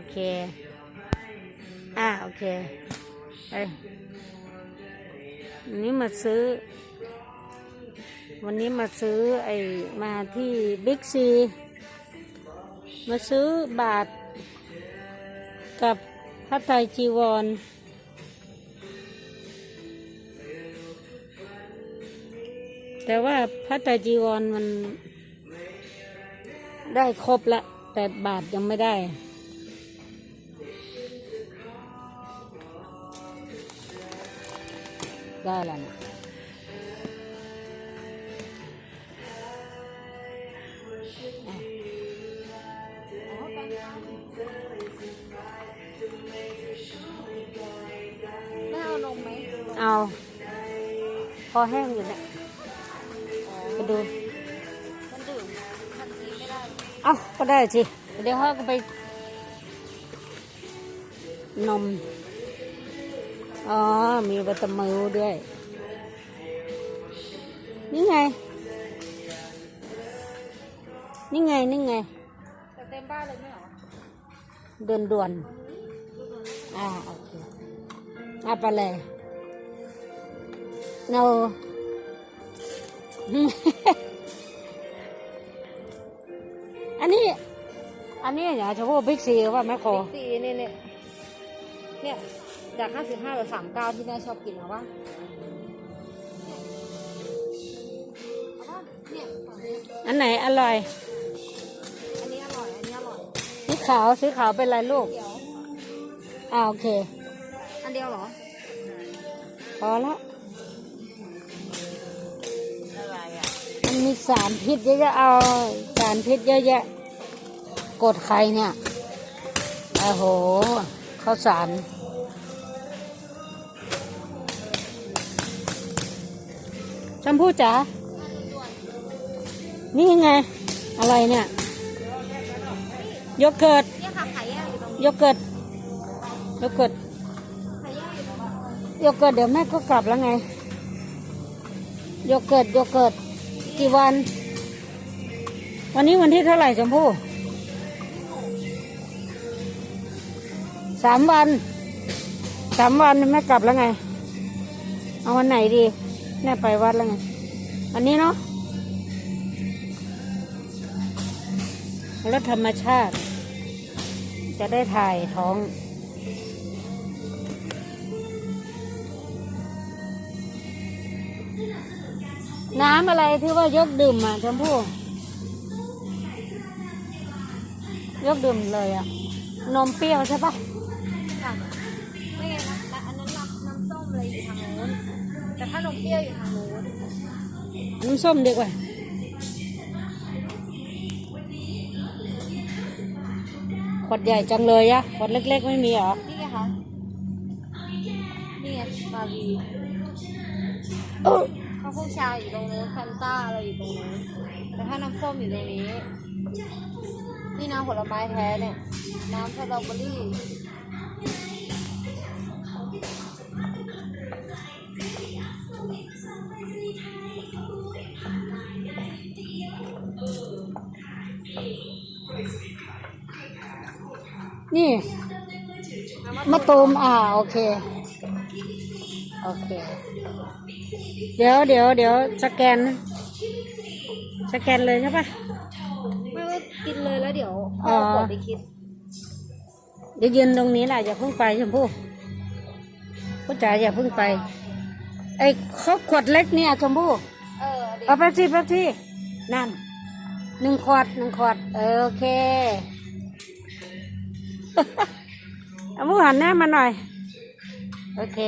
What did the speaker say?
โอเค อ่าโอเค ไป วันนี้มาซื้อ วันนี้มาซื้อไอ้มาที่บิ๊กซี มาซื้อบาท กับพระไตรจีวร แต่ว่าพระไตรจีวรมันได้ครบละแต่บาทยังไม่ได้ ได้แล้วนะอะแม่เอานมไหมเอา พอแห้งอยู่เนี่ยไปดูมันดื่มทันทีไม่ได้เอาก็ได้สิ เดี๋ยวเขาก็ไปนม อ๋อ มีวิตามินด้วย นี่ไง นี่ไง นี่ไงแต่เต็มบ้านเลยไม่เหรอเดินด่วน อ่า โอเคเอาไปเลย no อันนี้ อันนี้อย่าเฉพาะบิ๊กซีว่าแม่โคสีเนี่ยเนี่ยเนี่ย จากห้าสิบห้าเหลือสามเก้าที่แม่ชอบกินเอาปะเอาปะเนี่ยฝั่งนี้อันไหนอร่อย อันนี้อร่อย อันนี้อร่อยสีขาวสีขาวเป็นไรลูกเดี๋ยวอ่าโอเค อันเดียวเหรอ พอละอะไรอะ มันมีสารพิษเยอะแยะเอา สารพิษเยอะแยะ กดใครเนี่ยโอ้โหข้าวสาร ชมพู่จ๋า นี่ไง อะไรเนี่ยโยเกิร์ตเนี่ยค่ะไข่ย่างอยู่ตรงนี้โยเกิร์ตโยเกิร์ตไข่ย่างอยู่ตรงนี้โยเกิร์ตเดี๋ยวแม่ก็กลับแล้วไงโยเกิร์ตโยเกิร์ตกี่วัน วันนี้วันที่เท่าไหร่ชมพู่สามวัน สามวันแม่กลับแล้วไง เอาวันไหนดี แม่ไปวัดแล้วไงวันนี้เนาะแล้วธรรมชาติ จะได้ถ่ายท้อง น้ำอะไรที่ว่ายกดื่มอะชมพู่ยกดื่มเลยอะ นมเปรี้ยวใช่ปะ ถ้านมเปรี้ยวอยู่ทางโน้นน้ำส้มดีกว่าขวดใหญ่จังเลยอะขวดเล็ก ๆ ไม่มีเหรอ นี่ไงคะนี่ไงบาร์บีเออข้าวโพดชาอยู่ตรงนู้นแฟนต้าอะไรอยู่ตรงนู้นแต่ถ้าน้ำส้มอยู่ตรงนี้ นี่น้ำผลไม้แท้เนี่ย น้ำสตรอเบอรี่ นี่มะตูมอ่าโอเค โอเค เดี๋ยวเดี๋ยวเดี๋ยวสแกน สแกนเลยใช่ปะไม่ว่ากินเลยแล้วเดี๋ยวอ๋พ่ออขวดไปคิด เดี๋ยวยืนตรงนี้แหละอย่าเพิ่งไปชมพู่ผู้จ๋าอย่าเพิ่งไป ไอ้เขาขวดเล็กเนี่ยชมพู่เออเดี๋ยวเอาแป๊บที่แป๊บที่นั่นหนึ่งขวดหนึ่งขวดเออโอเค เอาหมูหันหน้ามาหน่อย โอเค